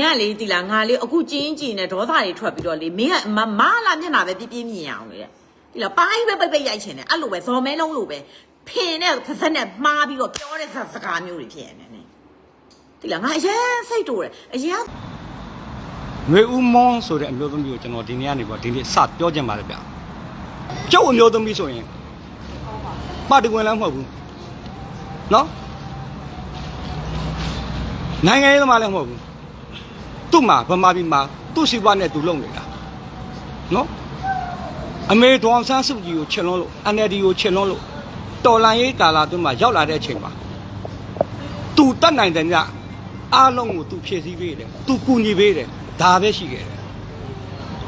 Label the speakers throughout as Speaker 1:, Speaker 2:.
Speaker 1: ငါလေဒီလားငါလေအခုကျင်းကျင်းနဲ့ဒေါသတွေထွက်ပြီးတော့လေမင်းကမမလာမျက်နှာပဲပြပြမြင်အောင်လေဒီလားပိုင်းပဲပိတ်ပိတ်ရိုက်ချင်တယ်အဲ့လိုပဲဇော်မဲလုံးလိုပဲဖင်နဲ့ဖစက်နဲ့မှားပြီးတော့ပြောတဲ့စကားမျိုးတွေဖြစ်နေတယ်ဒီလားငါအရင်စိတ်တိုးတယ်အရင်
Speaker 2: ငွေဦးမောင်းဆိုတဲ့အမျိုးသမီးကိုကျွန်တော်ဒီနေ့ကနေပေါ့ဒီနေ့စပြောချင်ပါတယ်ဗျကျုပ်အမျိုးသမီးဆိုရင်ပါတကွင်လည်းမဟုတ်ဘူးနော်နိုင်ငံရေးသမားလည်းမဟုတ်ဘူး သူ့မှာဗမာပြည်မှာသူ့စီးပွားနဲ့သူလုံနေတာနော်အမေဒေါအောင်ဆန်းစုကြည်ကိုချင်လွန်းလို့ NLD ကိုချင်လွန်းလို့တော်လန်ရေးကာလာအတွင်းမှာရောက်လာတဲ့အချိန်မှာသူတတ်နိုင်တယ်ညအားလုံးကိုသူဖြည့်ဆည်းပေးတယ်သူကူညီပေးတယ်ဒါပဲရှိခဲ့တယ်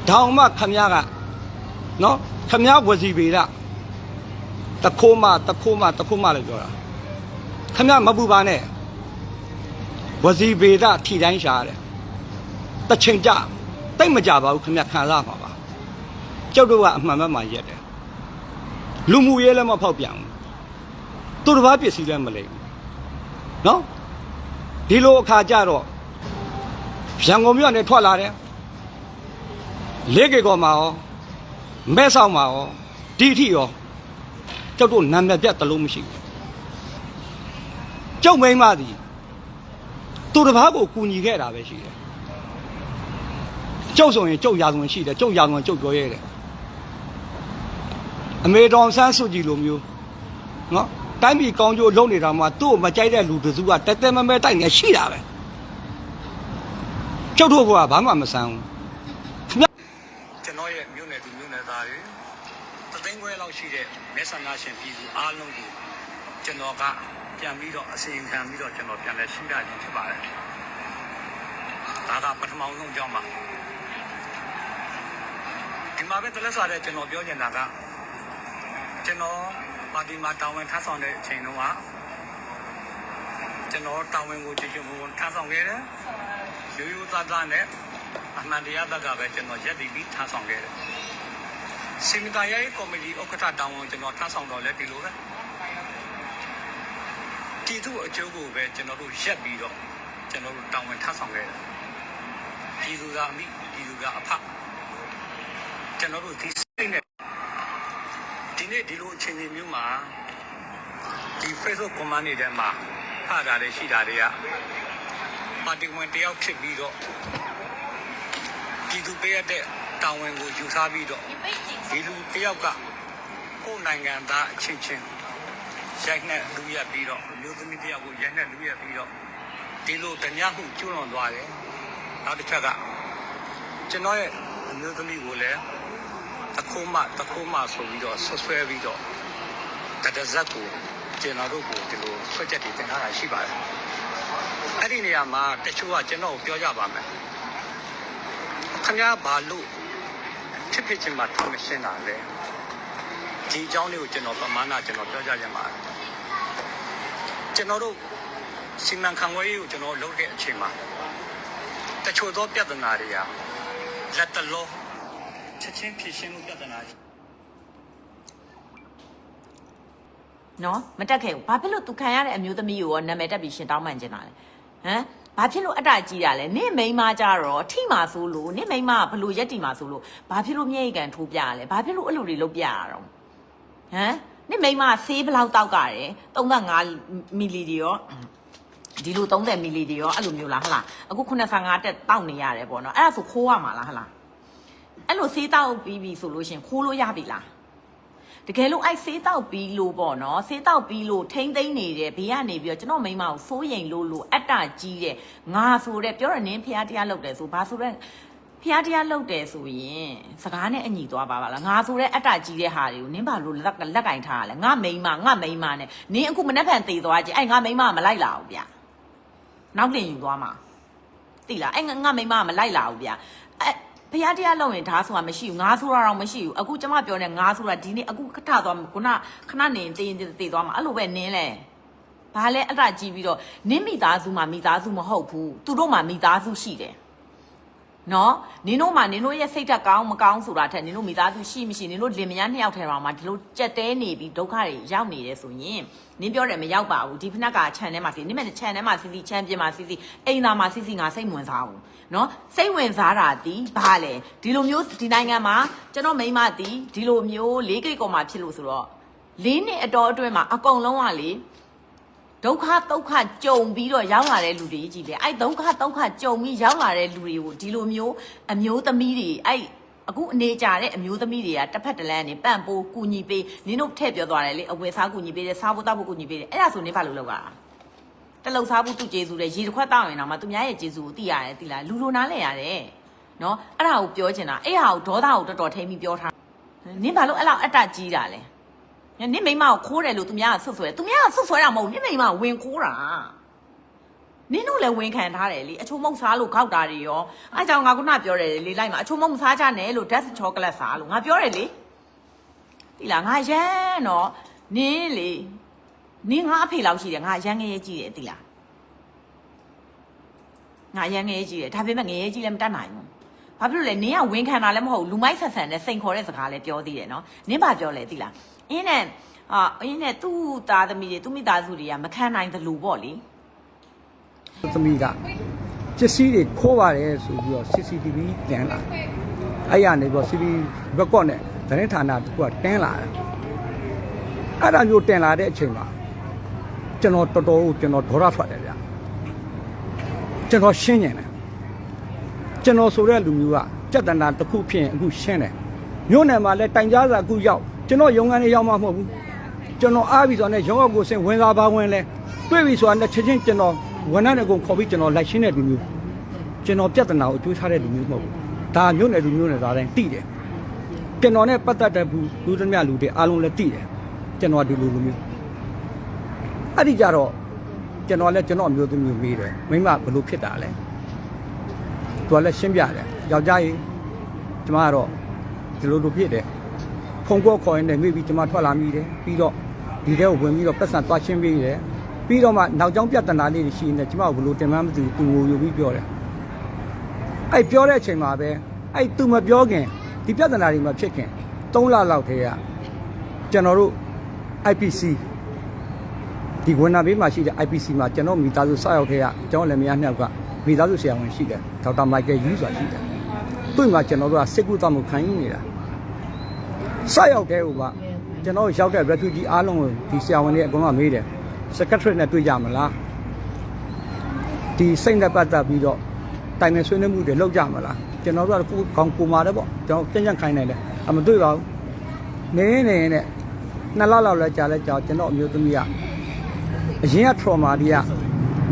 Speaker 2: ဒါအောင်မှခမည်းကနော်ခမည်းဝစီပေရတခိုးမတခိုးမတခိုးမလို့ပြောတာခမည်းမပူပါနဲ့ဝစီပေရထီတိုင်းရှာတယ် တချိန်ကြတိတ်မကြပါဘူးခမည်းခံစားပါပါကျောက်တို့ကအမှန်မှန်မှရက်တယ်လူမှုရေးလည်းမဖောက်ပြန်ဘူးသူတစ်ပါးပစ္စည်းလည်းမလိမ့်ဘူးနော်ဒီလိုအခါကြတော့ရန်ကုန်မြို့ကနေထွက်လာတယ်လေးကေကောမှာရောမဲဆောက်မှာရောဒီအထိရောကျောက်တို့နာမည်ပြတ်တလုံးမရှိဘူးကျောက်မိန်းမသည်သူတစ်ပါးကိုကူညီခဲ့တာပဲရှိတယ် ကျောက်ဆိုရင်ကျောက်ရာဇဝင်ရှိတယ်ကျောက်ရာဇဝင်ကျောက်ပြောရဲတယ်အမေတော်ဆန်းစုကြည်လိုမျိုးနော်တိုင်းပြည်ကောင်းကျိုးလုပ်နေတာမှသူ့ကိုမကြိုက်တဲ့လူတစ်စုကတက်တက်မဲမဲတိုက်နေရှိတာပဲကျောက်တို့ကဘာမှမဆန်းဘူးခင်ဗျကျွန်တော်ရဲ့မြို့နယ်သူမြို့နယ်သားတွေတသိန်းခွဲလောက်ရှိတဲ့မဲဆန္ဒရှင်ပြည်သူအားလုံးကိုကျွန်တော်ကပြန်ပြီးတော့အစီရင်ခံပြီးတော့ကျွန်တော်ပြန်လဲရှင်းပြခြင်းဖြစ်ပါတယ်ဒါကပထမဆုံးကြောင်းပါ ဒီမှာပဲတလက်စားတဲ့ကျွန်တော်ပြောချင်တာကကျွန်တော်ပါတီမှာတာဝန်ထမ်းဆောင်တဲ့အချိန်တုန်းကကျွန်တော်တာဝန်ကိုကြည့်ကြဖို့ထမ်းဆောင်ခဲ့တယ်ရိုးရိုးသားသားနဲ့အမှန်တရားဘက်ကပဲကျွန်တော်ရက်တည်ပြီးထမ်းဆောင်ခဲ့တယ်စီမီတာရဲ့ကော်မတီဥက္ကဋ္ဌတာဝန်ကျွန်တော်ထမ်းဆောင်တော့လဲဒီလိုပဲတီသူအကျိုးကိုပဲကျွန်တော်တို့ရက်ပြီးတော့ကျွန်တော်တို့တာဝန်ထမ်းဆောင်ခဲ့တယ်ပြည်သူကအမိပြည်သူကအဖ ကျွန်တော်တို့ဒီစိတ်နဲ့ဒီနေ့ဒီလိုအချိန်ကြီးမျိုးမှာဒီ Facebook comment တွေထဲမှာဖားတာတွေရှိတာတွေကပါတီဝင်တယောက်ဖြစ်ပြီးတော့ဒီသူပေးရတဲ့တာဝန်ကိုယူထားပြီးတော့ဒီလူတယောက်ကကိုယ်နိုင်ငံသားအချင်းချင်းရိုက်နှက်လူရက်ပြီးတော့အမျိုးသမီးတယောက်ကိုရိုက်နှက်လူရက်ပြီးတော့ဒီလိုတ냐မှုကျွလွန်သွားတယ်နောက်တစ်ချက်ကကျွန်တော်ရဲ့အမျိုးသမီးကိုလည်း တခိုးမတခိုးမဆိုပြီးတော့ဆွဆွဲပြီးတော့တတဇက်ကိုကျွန်တော်တို့ကိုဒီလိုဆွဲချက်တွေတင်ထားတာရှိပါတယ်အဲ့ဒီနေရာမှာတချို့ကကျွန်တော်ကိုပြောကြပါမယ်ခင်ဗျားဘာလို့ဖြစ်ဖြစ်ချင်းမှာထမရှင်းတာလဲဒီအကြောင်းလေးကိုကျွန်တော်ပမာဏကျွန်တော်ပြောကြခြင်းပါတယ်ကျွန်တော်တို့စီမံခန့်ခွဲရေးကိုကျွန်တော်လုပ်တဲ့အချိန်မှာတချို့သောပြဿနာတွေကလက်တလော ချက်ချင်းဖြည့်ရှင်းမှုပြဿနာရှိ
Speaker 1: နော်မတက်ခဲ့ဘူးဘာဖြစ်လို့သူခံရတဲ့အမျိုးသမီးကိုရောနာမည်တက်ပြီးရှင်တောင်းပန်ကျင်တာလဲဟမ်ဘာဖြစ်လို့အတ္တကြီးတာလဲနင့်မိန်းမကြတော့ထိမှာဆိုလို့နင့်မိန်းမကဘလို့ရက်တီမှာဆိုလို့ဘာဖြစ်လို့မျက်ရည်ကန်ထိုးပြရလဲဘာဖြစ်လို့အဲ့လိုတွေလုပ်ပြရတော့ဟမ်နင့်မိန်းမကဆေးဘယ်လောက်တောက်ကြတယ်35မီလီတွေရောဒီလို30မီလီတွေရောအဲ့လိုမျိုးလားဟဟလားအခု85တက်တောက်နေရတယ်ပေါ့နော်အဲ့ဒါဆိုခိုးရမှာလားဟဟလား အဲ့လိုဆေးတောက်ပြီးပြီဆိုလို့ရှရင်ခိုးလို့ရပြီလားတကယ်လို့အဲ့ဆေးတောက်ပြီးလို့ပေါ့နော်ဆေးတောက်ပြီးလို့ထိမ့်သိမ့်နေတယ်ဘေးကနေပြီးတော့ကျွန်တော်မိန်းမကိုစိုးရိမ်လို့လို့အတ္တကြီးတဲ့ငါဆိုတဲ့ပြောရနင်းဖျားတရားလုပ်တယ်ဆိုဘာဆိုတဲ့ဖျားတရားလုပ်တယ်ဆိုရင်စကားနဲ့အညီသွားပါပါလားငါဆိုတဲ့အတ္တကြီးတဲ့ဟာတွေကိုနင်းဘာလို့လက်ကလက်ကင်ထားရလဲငါမိန်းမငါမိန်းမနဲ့နင်းအခုမနှက်ဖန်သေးသွားကြအဲ့ငါမိန်းမကမလိုက်လာဘူးဗျနောက်လင်ယူသွားမှာတိလားအဲ့ငါငါမိန်းမကမလိုက်လာဘူးဗျအဲ့ ဖျားတရားလုပ်ရင်ဒါဆိုတာမရှိဘူးငါဆိုတာတော့မရှိဘူးအခုကျမပြောနေငါဆိုတာဒီနေ့အခုခထသွားခုနခဏနေတေးတေးတေးသွားမှာအဲ့လိုပဲနင်းလဲဘာလဲအတ္တကြီးပြီးတော့နင်းမိသားစုမှာမိသားစုမဟုတ်ဘူးသူတို့မှာမိသားစုရှိတယ် နော်နင်တို့မှနင်တို့ရဲ့စိတ်ဓာတ်ကောင်းမကောင်းဆိုတာထက်နင်တို့မိသားစုရှိမရှိနင်တို့လင်မယားနှစ်ယောက်ထဲမှာမှဒီလိုကြက်တဲနေပြီးဒုက္ခတွေရောက်နေတယ်ဆိုရင်နင်ပြောတယ်မရောက်ပါဘူးဒီဖနက်ကခြံထဲမှာစီနင်မဲ့ခြံထဲမှာစီစီချမ်းပြင်မှာစီစီအိမ်သာမှာစီစီငါစိတ်ဝင်စားဘူးနော်စိတ်ဝင်စားတာဒီဘာလဲဒီလိုမျိုးဒီနိုင်ငံမှာကျွန်တော်မိန်းမဒီဒီလိုမျိုးလေးကိတ်ကောင်မှဖြစ်လို့ဆိုတော့လေးနှစ်အတော်အတွင်းမှာအကုန်လုံးကလေ ဒုက္ခဒုက္ခကြုံပြီးတော့ရောက်လာတဲ့လူတွေကြီးပဲအဲ့ဒုက္ခဒုက္ခကြုံပြီးရောက်လာတဲ့လူတွေကိုဒီလိုမျိုးအမျိုးသမီးတွေအဲ့အခုအနေကြတဲ့အမျိုးသမီးတွေကတစ်ဖက်တစ်လမ်းနေပန့်ပိုးကူညီပေးနင်းတို့ထည့်ပြောသွားတယ်လေအဝယ်စားကူညီပေးတယ်စားဖို့တောက်ဖို့ကူညီပေးတယ်အဲ့ဒါဆိုနေဘာလို့လုပ်ရတာတလုံစားဖို့သူကျေစုတယ်ရေတစ်ခွက်တောက်ရင်တော့မှသူများရဲ့ကျေစုကိုသိရတယ်သိလားလူလိုနားလဲရတယ်နော်အဲ့ဒါကိုပြောချင်တာအဲ့ဟာကိုဒေါသကိုတော်တော်ထိမ့်ပြီးပြောထားနင်းဘာလို့အဲ့လောက်အတ္တကြီးတာလဲည နင့်မိန်းမကိုခိုးတယ်လို့သူများကဆွတ်ဆွဲသူများကဆွတ်ဆွဲတာမဟုတ်ဘူးနင့်မိန်းမကဝင်ခိုးတာနင်းတို့လည်းဝင်ခံထားတယ်လေအချိုးမုတ်စားလို့ခောက်တာတွေရောအဲကြောင့်ငါခုနပြောတယ်လေလိုက်မှာအချိုးမုတ်မစားကြနဲ့လို့ death chocolate စားလို့ငါပြောတယ်လေဒီလားငါရမ်းတော့နင်းလေနင်းငါအဖေလောက်ရှိတယ်ငါရမ်းငရဲကြည့်တယ်ဒီလားငါရမ်းငရဲကြည့်တယ်ဒါပေမဲ့ငရဲကြည့်လည်းမတတ်နိုင်ဘူးဘာဖြစ်လို့လဲနင်းကဝင်ခံတာလည်းမဟုတ်ဘူးလူမိုက်ဆက်ဆန်နဲ့စိန်ခေါ်တဲ့စကားလည်းပြောသေးတယ်နော်နင်းဘာပြောလဲဒီလား အင်းနဲ့အာအင်းနဲ့သူ့သားသမီးတွေသူ့မိသားစုတွေကမခံနိုင်သလိုပေါ့လေ
Speaker 2: သမီးကပစ္စည်းတွေခိုးပါတယ်ဆိုပြီးတော့ CCTV တင်လာအဲ့ရနေပြီးတော့ CCTV record နဲ့သတင်းဌာနတခုကတင်လာတယ်အဲ့ဒါမျိုးတင်လာတဲ့အချိန်မှာကျွန်တော်တော်တော်ကိုကျွန်တော်ဒေါရထွက်တယ်ဗျာကျွန်တော်ရှင်းညင်တယ်ကျွန်တော်ဆိုတဲ့လူမျိုးကကြက်တနာတစ်ခုဖြစ်ရင်အခုရှင်းတယ်မြို့နယ်မှာလည်းတိုင်ကြားစာအခုရောက် ကျွန်တော်ရုံးခန်းလေးရောက်မှမဟုတ်ဘူးကျွန်တော်အားပြီးဆိုတော့လည်းရုံးအောက်ကိုဆင်းဝင်စားပါဝင်လဲတွေ့ပြီဆိုတာနဲ့ချက်ချင်းကျွန်တော်ဝန်ထမ်းတွေအကုန်ခေါ်ပြီးကျွန်တော်လိုက်ရှင်းတဲ့လူမျိုးကျွန်တော်ပြဿနာကိုအကျိုးထားတဲ့လူမျိုးမဟုတ်ဘူးဒါမြို့နယ်လူမျိုးနယ်သားတိုင်းတိတယ်ကျွန်တော်နဲ့ပတ်သက်တဲ့ဘူးလူသမ ्या လူတွေအားလုံးလည်းတိတယ်ကျွန်တော်ဒီလူလူမျိုးအဲ့ဒီကြတော့ကျွန်တော်လည်းကျွန်တော်အမျိုးသမီးကိုမေးတယ်မိမဘယ်လိုဖြစ်တာလဲသူကလည်းရှင်းပြတယ်ယောက်ျားကြီးကျမကတော့ဒီလိုလိုဖြစ်တယ် ဖုန်ကောခေါ်ရင်လည်းမိပြီးကျမထွက်လာမိတယ်ပြီးတော့ဒီထဲကိုဝင်ပြီးတော့ပတ်စံသွားရှင်းပေးတယ်ပြီးတော့မှနောက်ကျောင်းပြဿနာလေးတွေရှိနေတယ်ကျမကဘယ်လိုတင်မှန်းမသိဘူးသူငိုယူပြီးပြောတယ်အဲ့ပြောတဲ့အချိန်မှာပဲအဲ့သူမပြောခင်ဒီပြဿနာတွေမဖြစ်ခင်3လလောက်ထဲကကျွန်တော်တို့ IPC ဒီဝန်နာဘေးမှာရှိတဲ့ IPC မှာကျွန်တော်မိသားစုစရောက်ထဲကကျွန်တော်လည်းမယားနှစ်ယောက်ကမိသားစုဆရာဝန်ရှိတယ်ဒေါက်တာမိုက်ကယ်ယူဆိုတာရှိတယ်သူ့မှာကျွန်တော်တို့ကစစ်ကူတောက်မှုခံယူနေတာ စရောက်တဲ့ဟိုကကျွန်တော်ရောက်တဲ့ refugee အားလုံးကိုဒီဆရာဝန်တွေအကုန်လုံးမေးတယ် secretary နဲ့တွေ့ကြမလားဒီစိတ်နဲ့ပတ်သက်ပြီးတော့တိုင်ပင်ဆွေးနွေးမှုတွေလုပ်ကြမလားကျွန်တော်တို့ကကိုကောင်းကိုမာတယ်ပေါ့ကျွန်တော်ပြန်ပြန်ခိုင်းနိုင်တယ်အမတွေ့ပါဘူးနေနေနဲ့နှစ်လလောက်လဲကြာလဲကြာကျွန်တော်အမျိုးသမီးကအရင်က trauma တွေက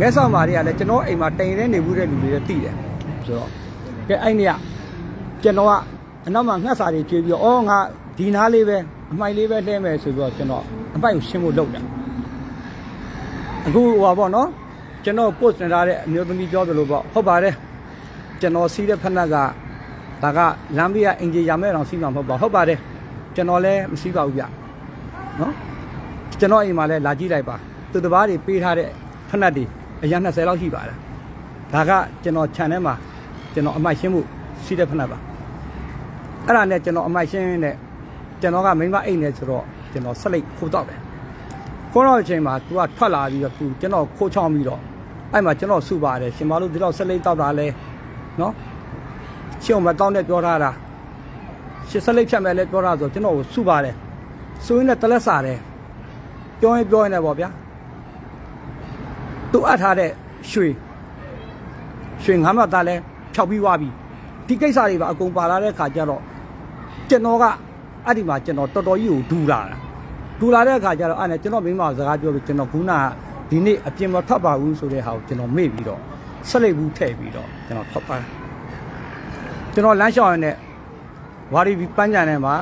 Speaker 2: မဲဆောက်မာတွေကလည်းကျွန်တော်အိမ်မှာတိမ်ရဲနေမှုတဲ့လူတွေလည်းသိတယ်ဆိုတော့ကဲအဲ့နေ့ကကျွန်တော်ကအနောက်မှာငှက်စာတွေပြေးပြီးတော့အော်ငါ ဒီနားလေးပဲအမိုက်လေးပဲလှဲမယ်ဆိုပြီးတော့ကျွန်တော်အပိုက်ကိုရှင်းဖို့လုပ်တယ်အခုဟိုပါပေါ့နော်ကျွန်တော် post တင်ထားတဲ့အမျိုးသမီးပြောသလိုပေါ့ဟုတ်ပါတယ်ကျွန်တော်စီးတဲ့ဖက်နှက်ကဒါကလမ်းဘေးကအင်ဂျီရမဲ့အောင်စီးမှာမဟုတ်ပါဟုတ်ပါတယ်ကျွန်တော်လည်းမစီးပါဘူးဗျနော်ကျွန်တော်အိမ်မှာလည်းလာကြည့်လိုက်ပါသူတစ်ပါးတွေပေးထားတဲ့ဖက်နှက်တွေအရင်20လောက်ရှိပါတယ်ဒါကကျွန်တော် channel မှာကျွန်တော်အမိုက်ရှင်းမှုစီးတဲ့ဖက်နှက်ပါအဲ့ဒါနဲ့ကျွန်တော်အမိုက်ရှင်းနဲ့ ကျွန်တော်ကမိန်းမအိမ်နေဆိုတော့ကျွန်တော်ဆက်လိုက်ခိုးတော့တယ်ခိုးတော့အချိန်မှာ तू ကထွက်လာပြီးတော့ तू ကျွန်တော်ခိုးချောင်းပြီးတော့အဲ့မှာကျွန်တော်စုပါတယ်ရှင်မလို့ဒီတော့ဆက်လိုက်တောက်တာလဲနော်ရှင်းအောင်မတောင်းနဲ့ပြောထားတာရှင်းဆက်လိုက်ဖြတ်မယ်လဲပြောထားဆိုကျွန်တော်ကိုစုပါတယ်စုရင်းနဲ့တလက်စားတယ်ပြောရင်ပြောရင်လည်းပေါ့ဗျာသူအပ်ထားတဲ့ရွှေရွှေငါးမသားလဲဖြောက်ပြီးွားပြီဒီကိစ္စတွေပါအကုန်ပါလာတဲ့ခါကျတော့ကျွန်တော်က အဲ့ဒီမှာကျွန်တော်တော်တော်ကြီးကိုဒူလာတာဒူလာတဲ့အခါကျတော့အဲ့နဲ့ကျွန်တော်မိန်းမစကားပြောပြီးကျွန်တော်ခုနကဒီနေ့အပြင်မထွက်ပါဘူးဆိုတဲ့ဟာကိုကျွန်တော်မေ့ပြီးတော့ဆက်လိုက်ဘူးထည့်ပြီးတော့ကျွန်တော်ထွက်ပါကျွန်တော်လမ်းလျှောက်ရင်းနဲ့ဝါရီပန်းကြံထဲမှာ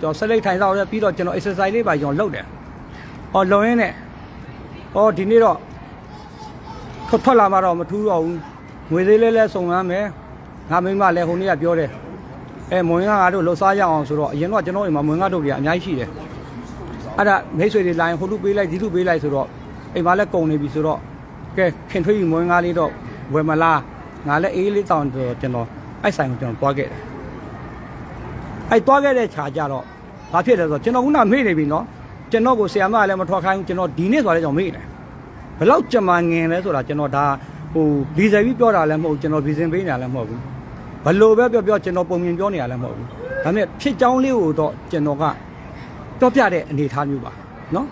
Speaker 2: ကျွန်တော်ဆက်လိုက်ထိုင်တော့ပြီးတော့ကျွန်တော် exercise လေးပါကျွန်တော်လုပ်တယ်ဟောလုံရင်းနဲ့ဟောဒီနေ့တော့ထွက်ထွက်လာမှတော့မထူးတော့ဘူးငွေသေးလေးလဲစုံရမ်းမယ်ငါမိန်းမလည်းဟိုနေ့ကပြောတယ် အဲမွင်ကငါတို့လှစားရအောင်ဆိုတော့အရင်ကကျွန်တော်အိမ်မှာမွင်ကတို့တွေအများကြီးရှိတယ်အဲ့ဒါမိတ်ဆွေတွေလာရင်ဟိုလူပေးလိုက်ဒီလူပေးလိုက်ဆိုတော့အိမ်မှာလည်းကုန်နေပြီဆိုတော့ကဲခင်ထွေးကြီးမွင်ကားလေးတော့ဝယ်မလားငါလည်းအေးလေးတောင်းတော့ကျွန်တော်အဲ့ဆိုင်ကိုကျွန်တော်သွားခဲ့တယ်အဲ့သွားခဲ့တဲ့ခြာကြတော့ဘာဖြစ်လဲဆိုတော့ကျွန်တော်ခုနမေ့နေပြီနော်ကျွန်တော်ကိုဆီယမကလည်းမထွက်ခိုင်းဘူးကျွန်တော်ဒီနေ့ဆိုလည်းကျွန်တော်မေ့တယ်ဘယ်လောက်ကြမ်းမာငင်လဲဆိုတာကျွန်တော်ဒါဟိုဒီဇယ်ပြီးပြောတာလည်းမဟုတ်ဘူးကျွန်တော်ဗီဇင်ပေးနေတာလည်းမဟုတ်ဘူး ဘယ်လိုပဲပြောပြောကျွန်တော်ပုံမြင်ပြောနေတာလည်းမဟုတ်ဘူးဒါပေမဲ့ဖြစ်ကြောင်းလေးကိုတော့ကျွန်တော်ကတော့ပြတဲ့အနေအထားမျိုးပါနော်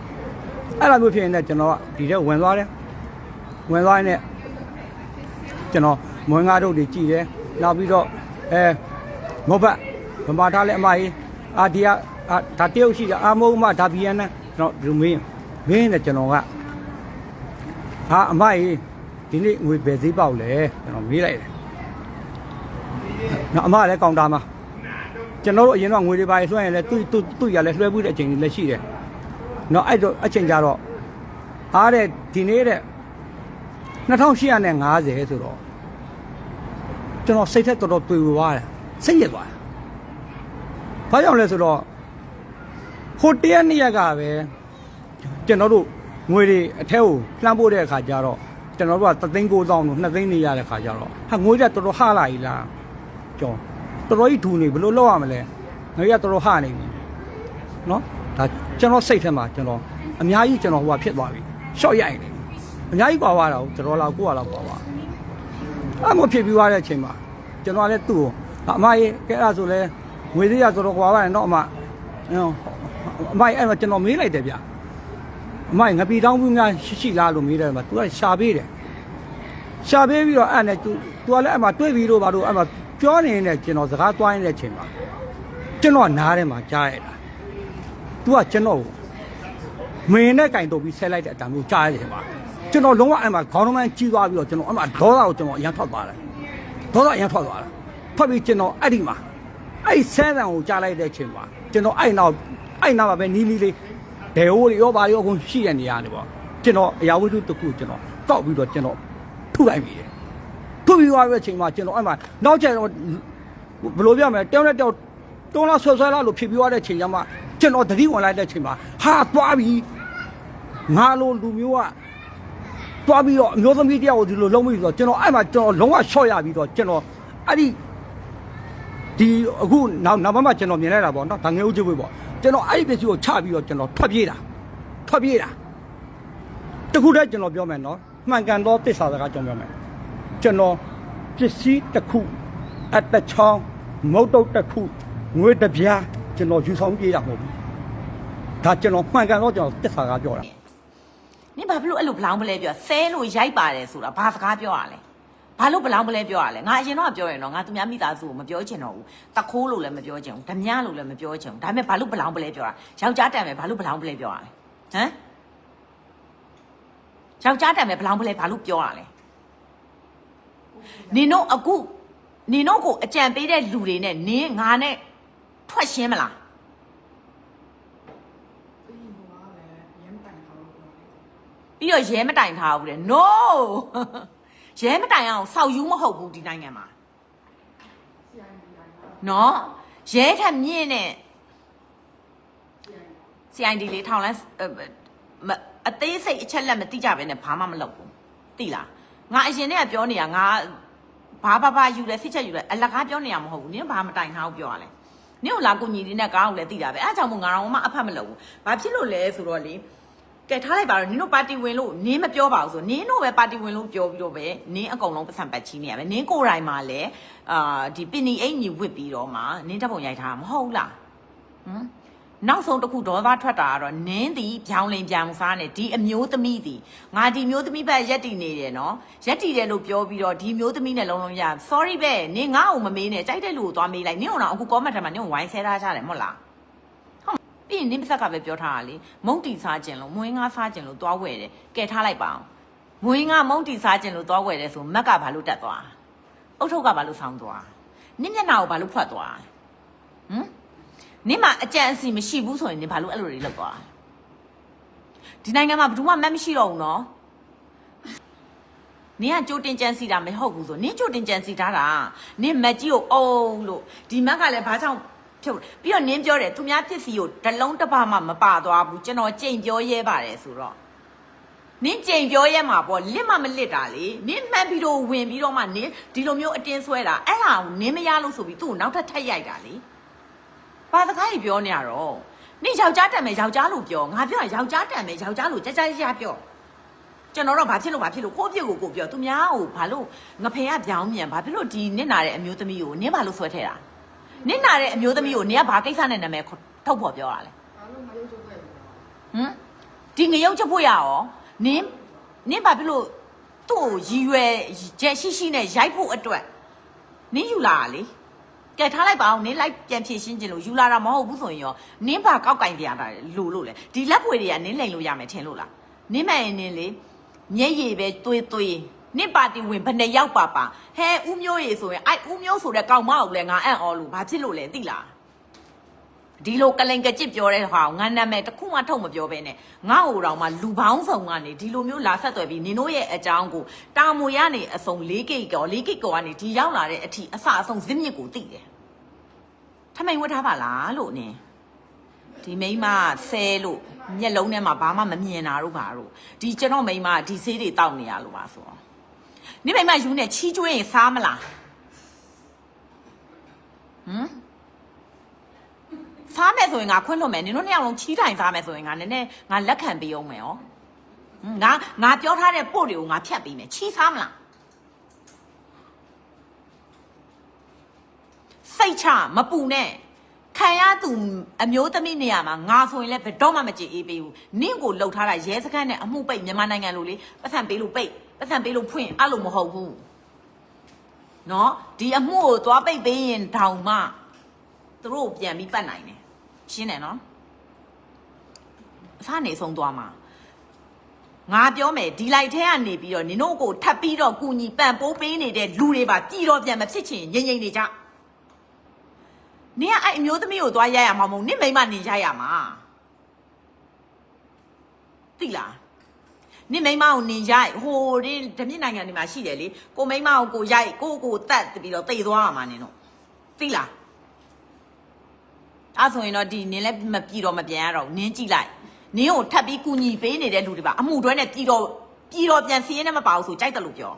Speaker 2: အဲ့လိုမျိုးဖြစ်ရင်လည်းကျွန်တော်ကဒီထဲဝင်သွားတယ်ဝင်သွားရင်လည်းကျွန်တော်မွေးငါတို့တွေကြည်တယ်နောက်ပြီးတော့အဲမောဘတ်ဗမာထားလဲအမကြီးအာဒီကအာဒါတရုတ်ရှိတာအာမုံမဒါဘီယန်နဲ့ကျွန်တော်ဒီလိုမင်းမင်းနဲ့ကျွန်တော်ကဟာအမကြီးဒီနေ့ငွေဘယ်ဈေးပေါက်လဲကျွန်တော်မေးလိုက်တယ် နော်အမလည်းကောင်တာမှာကျွန်တော်တို့အရင်တော့ငွေတွေပါလွှဲရင်လည်းသူ့သူ့သူ့ရလည်းလွှဲဘူးတဲ့အချိန်တွေလည်းရှိတယ်နော်အဲ့တော့အချိန်ကြတော့အားတဲ့ဒီနေ့တဲ့2850ဆိုတော့ကျွန်တော်စိတ်ထက်တော်တော်တွေ့သွားတယ်စိတ်ရသွားတယ်။ဘာကြောင့်လဲဆိုတော့ဟိုတရက်နှစ်ရက်ကပဲကျွန်တော်တို့ငွေတွေအထက်ကိုလှမ်းပို့တဲ့အခါကျတော့ကျွန်တော်တို့က3သိန်း9000တို့2သိန်းနေရတဲ့အခါကျတော့ဟာငွေကတော်တော်ဟလာကြီးလား ကျော်တော်တော်ကြီးဒူနေဘယ်လိုလုပ်ရမလဲငွေကတော်တော်ဟနေပြီနော်ဒါကျွန်တော်စိတ်ထဲမှာကျွန်တော်အများကြီးကျွန်တော်ဟိုဟာဖြစ်သွားပြီရှော့ရိုက်နေပြီ အများကြီးကွာသွားတာကိုကျွန်တော်လောက်ကိုယ့်ဟာလောက်ကွာသွားအဲ့မဖြစ်ပြီးသွားတဲ့အချိန်မှာကျွန်တော်လည်းသူ့ကိုအမကြီးကဲအဲ့ဒါဆိုလဲငွေသေးရဆိုတော့ကွာသွားတယ်တော့အမအမကြီးအဲ့မှာကျွန်တော်မေးလိုက်တယ်ဗျအမကြီးငပီတောင်းဘူးများရှိရှိလားလို့မေးတယ်မှာ तू ကရှာပေးတယ်ရှာပေးပြီးတော့အဲ့နဲ့ तू तू ကလည်းအဲ့မှာတွေ့ပြီးတော့ဘာလို့အဲ့မှာ ပြောနေနေကျွန်တော်စကားသွားနေတဲ့အချိန်မှာကျွန်တော်နားထဲမှာကြားရတာ तू ကကျွန်တော်ကိုမင်းနဲ့ကင်တုပ်ပြီးဆက်လိုက်တဲ့အတံမျိုးကြားရတယ်ပါကျွန်တော်လုံးဝအဲ့မှာခေါင်းလုံးမှန်းကြီးသွားပြီးတော့ကျွန်တော်အဲ့မှာဒေါသကိုကျွန်တော်အရန်ထွက်သွားတယ်ဒေါသအရန်ထွက်သွားတယ်ထွက်ပြီးကျွန်တော်အဲ့ဒီမှာအဲ့ဒီဆဲတံကိုကြားလိုက်တဲ့အချိန်မှာကျွန်တော်အဲ့နောက်အဲ့နောက်မှာပဲနီးနီးလေးဘယ်ဟိုတွေရောပါရောအခုရှိတဲ့နေရာတွေပေါ့ကျွန်တော်အရာဝတ္ထုတစ်ခုကျွန်တော်တောက်ပြီးတော့ကျွန်တော်ထုလိုက်ပြီ တယ်ထုပြီးသွားတဲ့အချိန်မှာကျွန်တော်အဲ့မှာနောက်ကျတော့ဘယ်လိုပြောမလဲတယောက်နဲ့တယောက်တွန်းလာဆွဆွဲလာလို့ဖြစ်ပြီးသွားတဲ့အချိန်ကျမှကျွန်တော်သတိဝင်လိုက်တဲ့အချိန်မှာဟာသွားပြီငါလိုလူမျိုးကတွားပြီးတော့အမျိုးသမီးတယောက်ကိုဒီလိုလုံးပြီးဆိုတော့ကျွန်တော်အဲ့မှာကျွန်တော်လုံးဝရှော့ရပြီးတော့ကျွန်တော်အဲ့ဒီဒီအခုနောက်နောက်မှကျွန်တော်မြင်လိုက်တာပေါ့နော်ဒါငယ်ဦးကျွေးပေါ့ကျွန်တော်အဲ့ဒီပစ္စည်းကိုချပြီးတော့ကျွန်တော်ထွက်ပြေးတာထွက်ပြေးတာတခုတည်းကျွန်တော်ပြောမယ်နော်မှန်ကန်သောတစ္ဆာစကားကျွန်တော်ပြောမယ် ကျွန်တော်ပစ္စည်းတစ်ခုအတချောင်းမုတ်တုတ်တစ်ခုငွေတစ်ပြားကျွန်တော်ယူဆောင်ပြေးတာမဟုတ်ဘူးဒါကျွန်တော်မှန်ကန်သောကျွန်တော်တစ္ဆာစကားပြောတာ
Speaker 1: နင်ဘာဖြစ်လို့အဲ့လိုဘလောင်းပလဲပြောဆဲလို့ရိုက်ပါတယ်ဆိုတာဘာစကားပြောရလဲဘာလို့ဘလောင်းပလဲပြောရလဲငါအရင်တော့ပြောရင်တော့ငါသူများမိသားစုကိုမပြောချင်တော့ဘူးတခိုးလို့လည်းမပြောချင်ဘူးဓမြလို့လည်းမပြောချင်ဘူးဒါပေမဲ့ဘာလို့ဘလောင်းပလဲပြောတာယောက်ျားတန်မယ်ဘာလို့ဘလောင်းပလဲပြောရလဲဟမ်ယောက်ျားတန်မယ်ဘလောင်းပလဲဘာလို့ပြောရလဲ နင်တို့အခုနင်တို့ကိုအကြံပေးတဲ့လူတွေနဲ့နင်းငါနဲ့ထွက်ရှင်းမလားပြီးတော့ရဲမတိုင်ထားဘူးတဲ့ no ရဲမတိုင်အောင်စောက်ယူမဟုတ်ဘူးဒီနိုင်ငံမှာနော်ရဲထက်မြင့်တဲ့ CID လေးထောင်လန်းအဲမအသေးစိတ်အချက်လက်မသိကြဘဲနဲ့ဘာမှမလုပ်ဘူးသိလား ငါအရင်တည်းကပြောနေတာငါဘာဘာဘာယူလဲစစ်ချက်ယူလဲအလကားပြောနေရမဟုတ်ဘူးနင်တို့ဘာမတိုင်ထားဘူးပြောရလဲနင်တို့လာကိုညီလေးနဲ့ကားကိုလည်းသိတာပဲအဲအကြောင့်မို့ငါတော့မှအဖတ်မလုပ်ဘူးဘာဖြစ်လို့လဲဆိုတော့လေကဲထားလိုက်ပါတော့နင်တို့ပါတီဝင်လို့နင်းမပြောပါဘူးဆိုနင်းတို့ပဲပါတီဝင်လို့ပြောပြီးတော့ပဲနင်းအကုန်လုံးပတ်စံပတ်ချီနေရပဲနင်းကိုယ်တိုင်မှာလည်းအာဒီပင်နီအိတ်ညီဝစ်ပြီးတော့မှနင်းတပ်ပုံရိုက်ထားမှာမဟုတ်လားဟမ် နောက်ဆုံးတစ်ခုဒေါသထွက်တာကတော့နင်းသည်ပြောင်းလင်ပြောင်းစားနေဒီအမျိုးသမီးသည်ငါဒီမျိုးသမီးဘက်ရက်တည်နေတယ်နော်ရက်တည်တယ်လို့ပြောပြီးတော့ဒီမျိုးသမီးနဲ့လုံးလုံးရ sorry ပဲနင်းငါ့ကိုမမေးနဲ့ကြိုက်တဲ့လူကိုသွားမေးလိုက်နင်းကတော့အခု comment ထဲမှာနင်းကိုဝိုင်းဆဲထားကြတယ်မဟုတ်လားဟုတ်ပြီးရင်နင်းပစက်ကပဲပြောထားတာလေမုံတီစားခြင်းလို့မွေးငါစားခြင်းလို့သွားဝယ်တယ်ကဲထားလိုက်ပါအောင်မွေးငါမုံတီစားခြင်းလို့သွားဝယ်တယ်ဆိုမက်ကဘာလို့တက်သွားအုတ်ထုတ်ကဘာလို့ဆောင်းသွားနင်းမျက်နှာကိုဘာလို့ဖွက်သွားဟမ် နင်မအကြံအစီမရှိဘူးဆိုရင်နင်ဘာလို့အဲ့လိုတွေလုပ်သွားလဲဒီနိုင်ငံမှာဘယ်သူမှမတ်မရှိတော့ဘူးနော်နင်ကကြိုတင်ကြံစီတာမဟုတ်ဘူးဆိုနင်ကြိုတင်ကြံစီထားတာနင်မက်ကြီးကိုအုံလို့ဒီမက်ကလည်းဘာကြောင့်ဖြုတ်ပြီးတော့နင်းပြောတယ်သူများပစ္စည်းကိုတလုံးတစ်ပါမှမပါသွားဘူးကျွန်တော်ကြိမ်ပြောရဲပါတယ်ဆိုတော့ဟနင်းကြိမ်ပြောရဲမှာပေါ့လစ်မမလစ်တာလေနင်းမှန်ပြီးတော့ဝင်ပြီးတော့မှနင်းဒီလိုမျိုးအတင်းဆွဲတာအဲ့ဒါကိုနင်းမရလို့ဆိုပြီးသူ့ကိုနောက်ထပ်ထက်ရိုက်တာလေ ဘာစကားကြီးပြောနေရတော့နင်းယောက်ျားတန်မယ်ယောက်ျားလို့ပြောငါပြောယောက်ျားတန်မယ်ယောက်ျားလို့ကြကြကြပြောကျွန်တော်တော့ဘာဖြစ်လို့ဘာဖြစ်လို့ကိုယ့်အပြစ်ကိုကိုယ်ပြောသူများကိုဘာလို့ငဖေကပြောင်းမြန်ဘာဖြစ်လို့ဒီနစ်နာတဲ့အမျိုးသမီးကိုနင်းဘာလို့ဆွဲထဲတာနစ်နာတဲ့အမျိုးသမီးကိုနင်းကဘာကိစ္စနဲ့နာမည်ထုတ်ဖော်ပြောတာလဲ
Speaker 3: အားလုံးမရုပ်ထုတ်ခဲ့ဘူး
Speaker 1: ဟမ်ဒီငရုတ်ချက်ဖို့ရရောနင်းနင်းဘာဖြစ်လို့သူ့ကိုရည်ရွယ်ချက်ရှိရှိနဲ့ရိုက်ဖို့အတွက်နင်းယူလာတာလေ ကဲထားလိုက်ပါအောင်နင်းလိုက်ပြန်ဖြည့်ရှင်းခြင်းလို့ယူလာတာမဟုတ်ဘူးဆိုရင်ရောနင်းဘာကောက်ကင်တရားတာလို့လို့လေဒီလက်ဖွေတွေကနင်းလိန်လို့ရမယ်ထင်လို့လားနင်းမဲ့ရင်နင်းလေမျက်ရည်ပဲသွေးသွေးနင့်ပါတီဝင်ဘယ်နှစ်ယောက်ပါပါဟဲဦးမျိုးရေဆိုရင်အဲ့ဦးမျိုးဆိုတဲ့ကောင်မကိုလည်းငါအံ့ဩလို့ဘာဖြစ်လို့လဲသိလား ဒီလိုကလိန်ကကြစ်ပြောတဲ့ဟာကိုငါနာမည်တစ်ခုမှထုတ်မပြောဘဲနဲ့ငါ့ဟိုတောင်မှလူပေါင်းဆောင်ကနေဒီလိုမျိုးလာဆက်သွယ်ပြီးနင်တို့ရဲ့အကြောင်းကိုတာမွေရနေအစုံ၄ကိတ်ကော၄ကိတ်ကောကနေဒီရောက်လာတဲ့အထိအစအဆုံးဇစ်မြစ်ကိုသိတယ်ထမိန်ဝတ်ထားပါလားလို့နင်ဒီမိန်းမဆဲလို့မျက်လုံးထဲမှာဘာမှမမြင်တာတို့ဘာတို့ဒီကျွန်တော်မိန်းမဒီဆေးတွေတောက်နေရလို့ပါဆိုတော့နင်မိန်းမယူနေချီးကျွေးရင်စားမလားဟမ် စားမယ်ဆိုရင်ငါခွင့်လွှတ်မယ်နင်တို့နှစ်ယောက်လုံးချီးတိုင်စားမယ်ဆိုရင်ငါနည်းနည်းငါလက်ခံပေးအောင်မယ်ဟောဟွန်းငါငါပြောထားတဲ့ပို့တွေကိုငါဖြတ်ပေးမယ်ချီးစားမလားစိတ်ချမပူနဲ့ခံရသူအမျိုးသမီးနေရာမှာငါဆိုရင်လည်းဘယ်တော့မှမကြည်အေးပေးဘူးနင့်ကိုလှုပ်ထားတာရဲစခန်းနဲ့အမှုပိတ်မြန်မာနိုင်ငံလိုလေပတ်စံပေးလို့ပိတ်ပတ်စံပေးလို့ဖွင့်အဲ့လိုမဟုတ်ဘူးနော်ဒီအမှုကိုသွားပိတ်ပေးရင်တောင်မှသူတို့ကိုပြန်ပြီးပတ်နိုင်တယ် ရှင်းတယ်နော်အစနေဆုံးသွားမှာငါပြောမယ်ဒီလိုက်ထဲကနေပြီးတော့နင်တို့ကိုထပ်ပြီးတော့ကူညီပံ့ပိုးပေးနေတဲ့လူတွေပါပြည်တော့ပြန်မဖြစ်ချင်ငြိမ်ငြိမ်နေကြနင်ကအဲ့အမျိုးသမီးကိုသွားရရမှာမဟုတ်နင်မိမနေရရမှာတိလားနင်မိမကိုနင်ရိုက်ဟိုဒီဓမြင့်နိုင်ငံတွေမှာရှိတယ်လေကိုမိမကိုကိုရိုက်ကိုကိုတတ်ပြီးတော့တိတ်သွားရမှာနင်တို့တိလား အဲ့ဆိုရင်တော့ဒီနင်းလည်းမပြည်တော့မပြန်ရတော့ဘူးနင်းကြည့်လိုက်နင်းကိုထပ်ပြီးကူညီပေးနေတဲ့လူတွေပါအမှုတွဲနဲ့ပြည်တော့ပြည်တော့ပြန်စီးရင်လည်းမပါဘူးဆိုကြိုက်တယ်လို့ပြော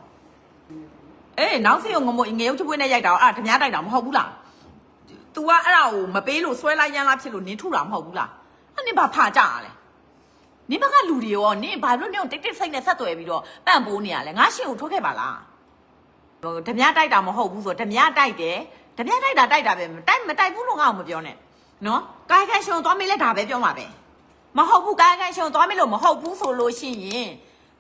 Speaker 1: အေးနောက်စီကိုငမို့ငရုတ်ချပွေးနဲ့ရိုက်တာအဲ့ဒါဓမြတိုက်တာမဟုတ်ဘူးလား तू ကအဲ့ဒါကိုမပေးလို့ဆွဲလိုက်ရမ်းလားဖြစ်လို့နင်းထုတာမဟုတ်ဘူးလားအဲ့နင်းဘာဖာကြရလဲနင်းဘက်ကလူတွေရောနင်းဘာလို့နင်းကိုတိတ်တိတ်ဆိတ်နဲ့ဆက်သွယ်ပြီးတော့ပန့်ပိုးနေရလဲငါရှင်ကိုထုတ်ခဲ့ပါလားဟိုဓမြတိုက်တာမဟုတ်ဘူးဆိုဓမြတိုက်တယ်ဓမြတိုက်တာတိုက်တာပဲတိုက်မတိုက်ဘူးလို့ငါ့ကိုမပြောနဲ့ နော်ကာယကံရှင်ကိုသွားမေးလဲဒါပဲပြောမှာပဲမဟုတ်ဘူးကာယကံရှင်ကိုသွားမေးလို့မဟုတ်ဘူးဆိုလို့ရှိရင်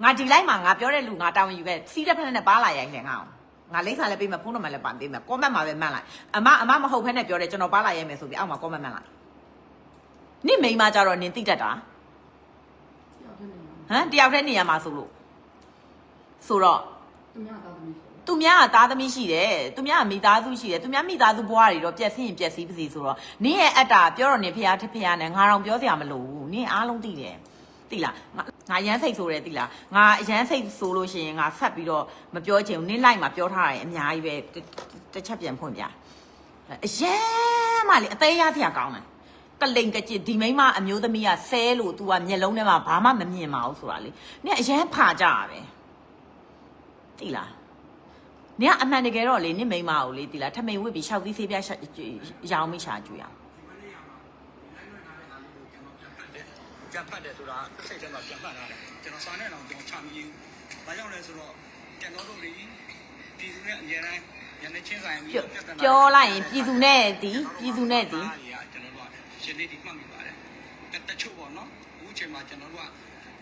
Speaker 1: ငါဒီလိုက်မှာငါပြောတဲ့လူငါတာဝန်ယူပဲစီးတဲ့ဖက်နဲ့ပါလာရိုင်းတယ်ငါ့ကိုငါလိမ့်စာလည်းပေးမယ်ဖုန်းနံပါတ်လည်းပါပေးမယ်ကောမန့်မှာပဲမှန်လိုက်အမအမမဟုတ်ဖက်နဲ့ပြောတယ်ကျွန်တော်ပါလာရိုင်းမယ်ဆိုပြီးအောက်မှာကောမန့်မှန်လိုက်နင့်မိန်းမကြတော့နင်သိတတ်တာ
Speaker 3: တယောက်တည်းနေမှာ
Speaker 1: ဟမ်တယောက်တည်းနေရမှာဆိုလို့ဆိုတော့
Speaker 3: သူများကောင်းသမီးဆို
Speaker 1: သူများကသားသမီးရှိတယ်သူများကမိသားစုရှိတယ်သူများမိသားစုဘွားတွေတော့ပြက်စီးရင်ပြက်စီးပါစီဆိုတော့နင်းရဲ့အတ္တာပြောတော့နင်ဖះထဖះနဲ့ငါတော့ပြောစရာမလိုဘူးနင်းအားလုံးသိတယ်သိလားငါငါရမ်းစိတ်ဆိုတယ်သိလားငါရမ်းစိတ်ဆိုလို့ရှိရင်ငါဆက်ပြီးတော့မပြောချင်ဘူးနင်းလိုက်မှာပြောထားတယ်အများကြီးပဲတစ်တစ်ချက်ပြန်ဖွင့်ပြအရမ်းမလေးအသေးရစရာကောင်းတယ်ကလိန်ကကြစ်ဒီမိန်းမအမျိုးသမီးကဆဲလို့ तू ကမျက်လုံးထဲမှာဘာမှမမြင်ပါဘူးဆိုတာလေနင်းအရမ်းဖာကြရပဲ သိလားနင်ကအမှန်တကယ်တော့လေနင့်မိန်းမကိုလေဒီလားထမိန်ဝစ်ပြီးရှောက်သီးဆေးပြရှာရောင်းမိရှာကြွေအောင်
Speaker 2: ပြန်ဖတ်တယ်ဆိုတာစိတ်ထဲမှာပြန်ဖတ်ထားတယ်ကျွန်တော်စာနဲ့တော့ကျွန်တော်ချမရဘူးဘာကြောင့်လဲဆိုတော့ကျွန်တော်တို့လေပြည်သူနဲ့အများတိုင်းညနေချင်းဆိုင်ပြီး
Speaker 1: ပြောလိုက်ရင်ပြည်သူနဲ့ဒီပြည်သူနဲ့ဒီ
Speaker 2: ကျွန်တော်တို့ကရှင်လေးဒီမှတ်မိပါတယ်တချို့ပေါ့နော်အခုချိန်မှာကျွန်တော်တို့က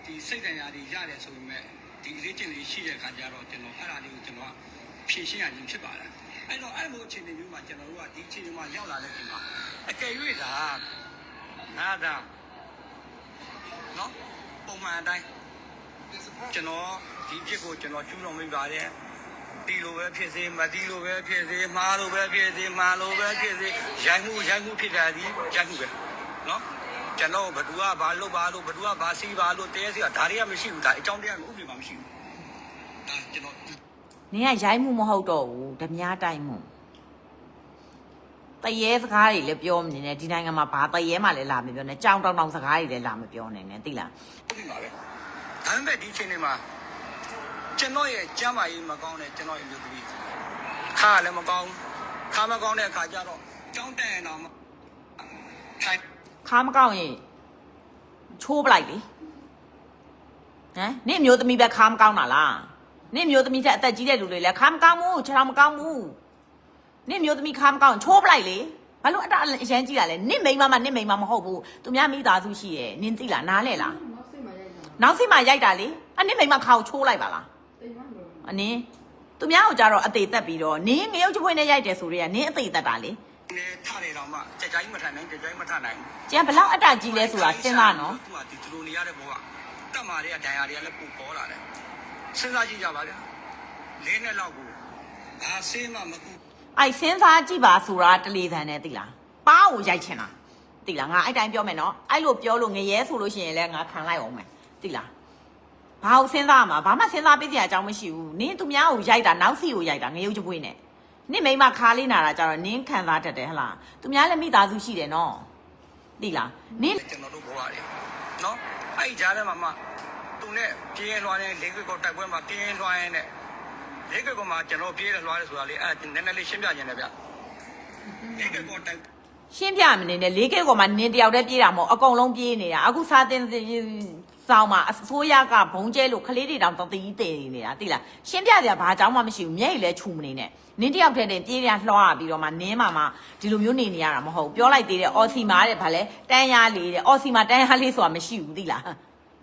Speaker 2: ဒီစိတ်တရားတွေရတယ်ဆိုပေမဲ့ ဒီလေ့ကျင့်လေးရှိတဲ့ခါကျတော့ကျွန်တော်အဲ့ဒါလေးကိုကျွန်တော်ကဖြည့်ရှင်းရခြင်းဖြစ်ပါတယ်အဲ့တော့အဲ့လိုအခြေအနေမျိုးမှာကျွန်တော်တို့ကဒီအခြေအနေမှာရောက်လာတဲ့ချိန်မှာအကယ်၍ဒါနားတာနော်ပုံမှန်အတိုင်းကျွန်တော်ဒီဖြစ်ကိုကျွန်တော်ကျူးတော်မိပါတယ်ဒီလိုပဲဖြစ်စေမဒီလိုပဲဖြစ်စေမှားလိုပဲဖြစ်စေမှားလိုပဲဖြစ်စေရိုက်မှုရိုက်မှုဖြစ်တာဒီရိုက်မှုပဲနော်ကျွန်တော်ဘသူကဘာလုပ်ပါလို့ဘသူကဘာစီးပါလို့တဲစီကဒါတွေကမရှိဘူးဒါအကြောင်းတရားဥပဒေ မှာမရှိဘူးဒါကျွန်တော်
Speaker 1: နင်ကရိုင်းမှုမဟုတ်တော့ဘူးဓမြတိုက်မှုတရေစကားတွေလည်းပြောမနေနဲ့ဒီနိုင်ငံမှာဘာတရေမှလည်းလာမပြောနဲ့ကြောင်တောင်တောင်စကားတွေလည်းလာမပြောနေနဲ့သိလား
Speaker 2: ဟုတ်ပြီပါပဲဒါဒါပေမဲ့ဒီအချိန်လေးမှာကျွန်တော်ရဲ့ကျမ်းမာရေးမကောင်းတဲ့ကျွန်တော်ရဲ့မျိုးသမီးခါလည်းမကောင်းခါမကောင်းတဲ့အခါကျတော့ကြောင်းတန်ရင်တော့ထိုင်
Speaker 1: ခါမကောက်ရင်ချိုးပလိုက်လေ ဟမ်နင့်မျိုးသမီးပဲခါမကောင်းတာလားနင့်မျိုးသမီးချက်အသက်ကြီးတဲ့လူတွေလည်းခါမကောင်းဘူးခြေထောက်မကောင်းဘူးနင့်မျိုးသမီးခါမကောင်းရင်ချိုးပလိုက်လေဘာလို့အတအရန်ကြီးတာလဲနင့်မိန်းမမနင့်မိန်းမမဟုတ်ဘူးသူများမိသားစုရှိရဲ့နင်းသိလားနားလဲလား
Speaker 3: နောက်စိတ်မှရိုက်တာ
Speaker 1: နောက်စိမှရိုက်တာလေအနင့်မိန်းမခါကိုချိုးလိုက်ပါလား
Speaker 3: တိမ်မလို့
Speaker 1: အနင်းသူများကိုကြတော့အသေးသက်ပြီးတော့နင်းငရုတ်ချပွင့်နဲ့ရိုက်တယ်ဆိုတော့နင်းအသေးသက်တာလေ
Speaker 2: နေထနေတော့မှကြကြိုင်းမထနိုင်ကြကြိုင်းမထနိုင်
Speaker 1: ကျန်ဘလောက်အတကြီးလဲဆိုတာစဉ်းစားနော်
Speaker 2: သူကဒီသူလိုနေရတဲ့ဘဝ တက်မာတွေကဒဏ်ရာတွေကလည်းပူပေါ်လာတယ်စဉ်းစားကြည့်ကြပါဗျာလေးနှစ်လောက်ကိုဘာဆေးမှမကူ
Speaker 1: အဲ့စဉ်းစားကြည့်ပါဆိုတာတလေတန်နဲ့သိလားပါးကိုရိုက်ချင်တာသိလားငါအဲ့တိုင်းပြောမယ်နော်အဲ့လိုပြောလို့ငရဲဆိုလို့ရှိရင်လည်းငါခံလိုက်အောင်မယ်သိလားဘာကိုစဉ်းစားမှာဘာမှစဉ်းစားပေးစရာအကြောင်းမရှိဘူးနင်းသူများကိုရိုက်တာနောက်စီကိုရိုက်တာငရုတ်ချပွင့်နဲ့နင့်မိမခါလေးနာတာကြတော့နင်းခံစားတတ်တယ်ဟလားသူများလည်းမိသားစုရှိတယ်နော်သိလားနင်း
Speaker 2: ကျွန်တော်တို့ဘဝတွေနော် အဲ့ဒီကြားထဲမှာမှသူနဲ့ပြင်းရင်လွှားရင်လေးခွေကောတိုက်ပွဲမှာပြင်းရင်လွှားရင်နဲ့လေးခွေကောမှာကျွန်တော်ပြေးတယ်လွှားတယ်ဆိုတာလေအဲ့ဒါနည်းနည်းလေးရှင်းပြခြင်းတယ်ဗျလေးခွေကောတိုက်
Speaker 1: ရှင်းပြမနေနဲ့လေးကဲကောင်မှနင်းတယောက်တည်းပြေးတာမဟုတ်အကုန်လုံးပြေးနေတာအခုစာတင် ဆောင်မှာအစိုးရကဘုံကျဲလို့ခလေးတွေတောင်တတိတည်နေတာသိလားရှင်းပြစရာဘာအကြောင်းမှမရှိဘူးမျက်ရည်လဲခြုံမနေနဲ့နင်းတယောက်တည်းတင်ပြေးရလှောရပြီးတော့မှနင်းမှာမှဒီလိုမျိုးနေနေရတာမဟုတ်ဘူးပြောလိုက်သေးတယ်အော်စီမာတဲ့ဗာလဲတန်းရလေးတဲ့အော်စီမာတန်းရလေးဆိုတာမရှိဘူးသိလား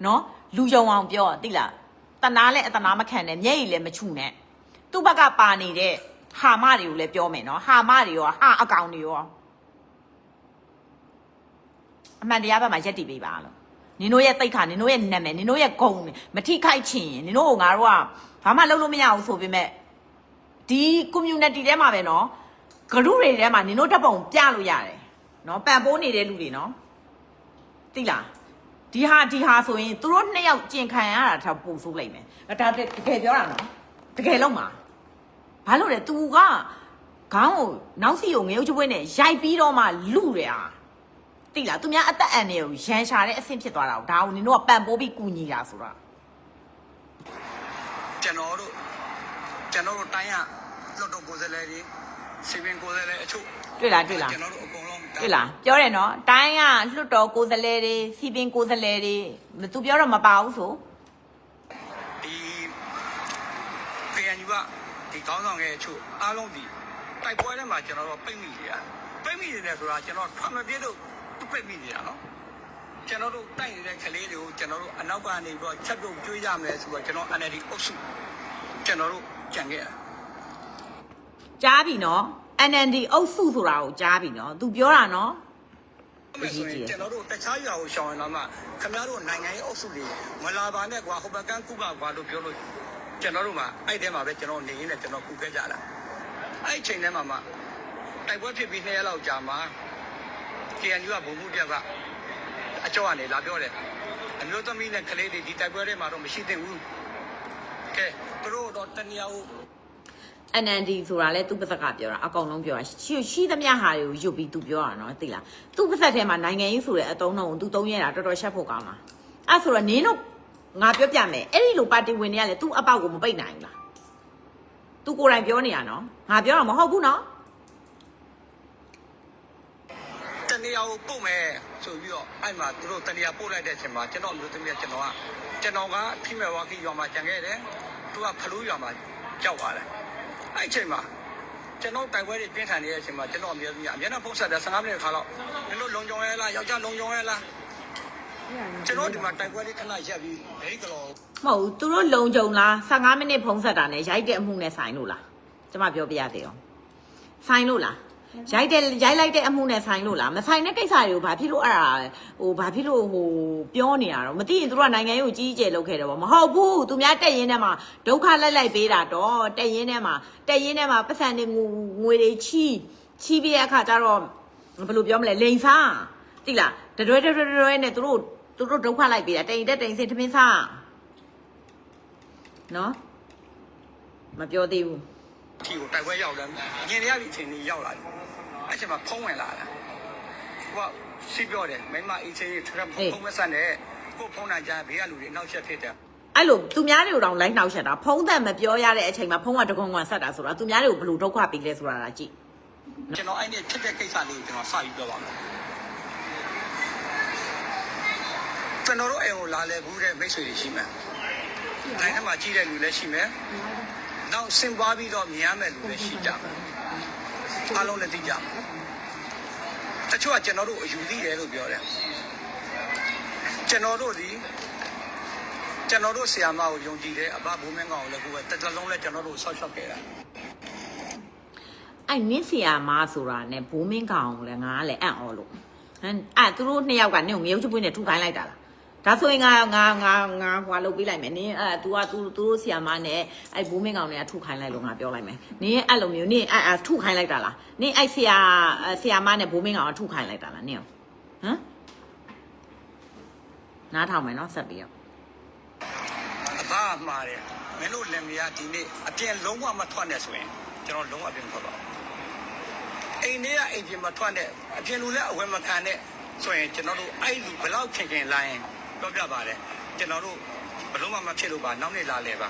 Speaker 1: နော်လူယုံအောင်ပြောသိလားတနာလဲအတနာမခံနဲ့မျက်ရည်လဲမခြုံနဲ့သူ့ဘက်ကပါနေတဲ့ဟာမတွေကိုလည်းပြောမယ်နော်ဟာမတွေရောဟာအကောင်တွေရောအမှန်တရားဘက်မှာရက်တည်ပေးပါလို့ နင်တို့ရဲ့တိတ်ခါနင်တို့ရဲ့နာမည်နင်တို့ရဲ့ဂုံမထိခိုက်ချင်ရင်နင်တို့ကငါတို့ကဘာမှလုပ်လို့မရဘူးဆိုပေမဲ့ဒီ community ထဲမှာပဲเนาะဂရုတွေထဲမှာနင်တို့တပ်ပုံပြလို့ရတယ်เนาะပံပိုးနေတဲ့လူတွေเนาะသိလားဒီဟာဒီဟာဆိုရင်သူတို့နှစ်ယောက်ကျင်ခံရတာတော့ပို့ဆိုးလိုက်မယ်ဒါတကယ်ပြောတာနော်တကယ်လုံးမှာဘာလို့လဲ तू ကခေါင်းကိုနောက်စီကိုငရုတ်ချပွေးနဲ့ရိုက်ပြီးတော့မှလူတယ်อ่ะ တိလားသူများအသက်အန္တရာယ်ကိုရန်ရှာတဲ့အဆင့်ဖြစ်သွားတာကိုဒါကိုနင်တို့ကပံ့ပိုးပြီးကူညီတာဆိုတော့
Speaker 2: ကျွန်တော်တို့ကျွန်တော်တို့တိုင်းရလွတ်တော်ကိုယ်စားလှယ်တွေစီပင်ကိုယ်စားလှယ်အချို့
Speaker 1: တွေ့လားတွေ့လား
Speaker 2: ကျွန်တော်တို့အကုန်လုံး
Speaker 1: တွေ့လားပြောတယ်နော်တိုင်းကလွတ်တော်ကိုယ်စားလှယ်တွေစီပင်ကိုယ်စားလှယ်တွေသူပြောတော့မပါဘူးဆို
Speaker 2: ဒီ PNU ကဒီကောင်းဆောင်ရဲ့အချို့အားလုံးဒီတိုက်ပွဲထဲမှာကျွန်တော်တို့ပိတ်မိနေတာပိတ်မိနေတယ်ဆိုတာကျွန်တော်ထွက်မပြေလို့ ပိတ်မိနေတာနော်ကျွန်တော်တို့တိုက်နေတဲ့ကလေးတွေကိုကျွန်တော်တို့အနောက်ကနေပြီးတော့ချက်ပြုတ်ကျွေးကြမယ်ဆိုတော့ကျွန်တော် NLD အုပ်စုကျွန်တော်တို့ကြံခဲ့တာ
Speaker 1: ကြားပြီနော် NND အုပ်စုဆိုတာကိုကြားပြီနော်သူပြောတာနော်
Speaker 2: အဲ့ဆိုရင်ကျွန်တော်တို့တခြားရွာကိုရှောင်ရင်တော့မှခင်ဗျားတို့နိုင်ငံရေးအုပ်စုတွေမလာပါနဲ့ကွာဟိုဘက်ကန်းကုကကွာလို့ပြောလို့ကျွန်တော်တို့မှအဲ့တဲမှာပဲကျွန်တော်နေရင်းနဲ့ကျွန်တော်ကုခဲ့ကြတာအဲ့ဒီချိန်ထဲမှာမှတိုက်ပွဲဖြစ်ပြီးနှစ်ရက်လောက်ကြာမှာ KNU ကဘုံမှုပြက်ကအကြောကနေလာပြောတယ်အမျိုးသမီးနဲ့ကလေးတွေဒီတိုက်ပွဲထဲမှာတော့မရှိသင့်ဘူးကဲသူတို့တော့တနည်းအောင်
Speaker 1: NND ဆိုတာလဲသူ့ပါဇက်ကပြောတာအကောင်လုံးပြောတာရှိရှိသမျှဟာတွေကိုယူပြီးသူပြောတာနော်သိလားသူ့ပါဇက်ထဲမှာနိုင်ငံရေးဆိုတဲ့အတုံးလုံးကိုသူသုံးရတာတော်တော်ရှက်ဖို့ကောင်းလားအဲ့ဆိုတော့နင်းတို့ငါပြောပြမယ်အဲ့ဒီလိုပါတီဝင်တွေကလည်းသူ့အပေါက်ကိုမပိတ်နိုင်ဘူးလားသူကိုယ်တိုင်ပြောနေရနော်ငါပြောတာမဟုတ်ဘူးနော်
Speaker 2: တ နေရာကိုပို့မယ်ဆိုပြီးတော့အဲ့မှာသူတို့တနေရာပို့လိုက်တဲ့အချိန်မှာကျွန်တော်မျိုးသမီးကကျွန်တော်ကကျွန်တော်ကဖိမဲ့ဝါကီရွာမှာကြံခဲ့တယ်သူကဖလူးရွာမှာကြောက်သွားတယ်အဲ့အချိန်မှာကျွန်တော်တိုက်ပွဲတွေပြင်းထန်နေတဲ့အချိန်မှာကျွန်တော်မျိုးသမီးကအမျက်နှာဖုတ်ဆက်တယ်15မိနစ်ခါလောက်မင်းတို့လုံကြုံရဲလားယောက်ျားလုံကြုံရဲလားကျွန်တော်ဒီမှာတိုက်ပွဲလေးခဏရက်ပြီးဒိတ်ကလော
Speaker 1: မဟုတ်ဘူးသူတို့လုံကြုံလား15မိနစ်ဖုံးဆက်တာနဲ့ရိုက်တဲ့အမှုနဲ့ဆိုင်လို့လားကျမပြောပြရသေးအောင်ဆိုင်လို့လား ရိုက်တဲ့ရိုက်လိုက်တဲ့အမှုနဲ့ဆိုင်လို့လားမဆိုင်တဲ့ကိစ္စတွေကိုဘာဖြစ်လို့အဲ့ဒါဟိုဘာဖြစ်လို့ဟိုပြောနေရတော့မသိရင်သူတို့ကနိုင်ငံရေးကိုကြီးကြီးကျယ်လုပ်ခဲ့တယ်ပေါ့မဟုတ်ဘူးသူများတက်ရင်ထဲမှာဒုက္ခလိုက်လိုက်ပေးတာတော့တက်ရင်ထဲမှာတက်ရင်ထဲမှာပတ်စံတွေငွေငွေတွေချီချီပြီးရအခါကျတော့ဘယ်လိုပြောမလဲလိန်စားတိလားတရွဲတရွဲတရွဲနဲ့သူတို့သူတို့ဒုက္ခလိုက်ပေးတာတိန်တက်တိန်စင်ထမင်းစားနော်မပြောသေးဘူး
Speaker 2: ထီကိုတိုက်ပွဲရောက်တယ်ညင်ရပြီအချိန်ကြီးရောက်လာတယ်အဲ့ချိန်မှာဖုံးဝင်လာတာဟိုကစီပြောတယ်မိမအင်းချင်းထထဖုံးမဆန်တယ်ကိုဖုံးနိုင်ကြဘေးကလူတွေအနောက်ချက်ဖြစ်တယ်
Speaker 1: အဲ့လိုသူများတွေကိုတော့လိုက်နှောက်ရှက်တာဖုံးသက်မပြောရတဲ့အချိန်မှာဖုံးကတကွန်ကွန်ဆက်တာဆိုတာသူများတွေကိုဘယ်လိုဒုက္ခပေးလဲဆိုတာလားကြည့်
Speaker 2: ကျွန်တော်အဲ့ဒီဖြစ်တဲ့ကိစ္စလေးကိုကျွန်တော်စပြီးပြောပါမယ်ကျွန်တော်တို့အိမ်ကိုလာလဲဘူးတဲ့မိတ်ဆွေတွေရှိမယ်။တိုင်းထဲမှာကြီးတဲ့လူလည်းရှိမယ်။ နောက်ဆင်ပွားပြီးတော့မြင်ရမယ့်လူလည်းရှိကြမယ်။အားလုံးလည်းသိကြမယ်။တချို့ကကျွန်တော်တို့အယူသိတယ်လို့ပြောတယ်။ကျွန်တော်တို့ဒီကျွန်တော်တို့ဆီယာမကိုယုံကြည်တယ်အဘဘိုးမင်းကောင်ကိုလည်းကိုယ်ပဲတစ်လုံးလည်းကျွန်တော်တို့ဆောက်ရှောက်ခဲ့တာ
Speaker 1: အဲ့နင်းဆီယာမားဆိုတာနဲ့ဘိုးမင်းကောင်ကိုလည်းငါကလည်းအံ့ဩလို့ဟမ်အဲ့သူတို့နှစ်ယောက်ကနင့်ကိုငရုတ်ချပွေးနဲ့ထုခိုင်းလိုက်တာလား ဒါဆိုရင်ငါငါငါငါဟွာလုပ်ပေးလိုက်မယ်နင်းအဲ့ तू က तू သူတို့ဆီယာမားနဲ့အဲ့ဘိုးမင်းကောင်တွေကထုခိုင်းလိုက်လို့ငါပြောလိုက်မယ်နင်းအဲ့လိုမျိုးနင်းအဲ့အဲ့ထုခိုင်းလိုက်တာလားနင်းအဲ့ဆီယာဆီယာမားနဲ့ဘိုးမင်းကောင်ကထုခိုင်းလိုက်တာလားနင်းဟမ်နားထောင်မယ်နော်ဆက်ပြီးတော့
Speaker 2: အဘကမှားတယ်မင်းတို့လင်မယားဒီနေ့အပြင်လုံးဝမထွက်နဲ့ဆိုရင်ကျွန်တော်လုံးဝအပြင်မထွက်ပါဘူးအိမ်ထဲကအိမ်ပြင်မထွက်နဲ့အပြင်လူလည်းအဝယ်မခံနဲ့ဆိုရင်ကျွန်တော်တို့အဲ့လူဘယ်လောက်ခင်ခင်လာရင် ပြောပြပါလေကျွန်တော်တို့ဘယ်လုံးမှမဖြစ်လို့ပါနောက်နေ့လာလဲပါ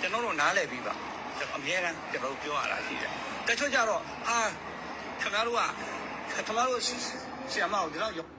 Speaker 2: ကျွန်တော်တို့နားလဲပြီးပါကျွန်တော်အများအားကျွန်တော်တို့ပြောရတာရှိတယ်တချို့ကြတော့အာခင်ဗျားတို့ကခင်ဗျားတို့ဆီယမကိုဒီလောက်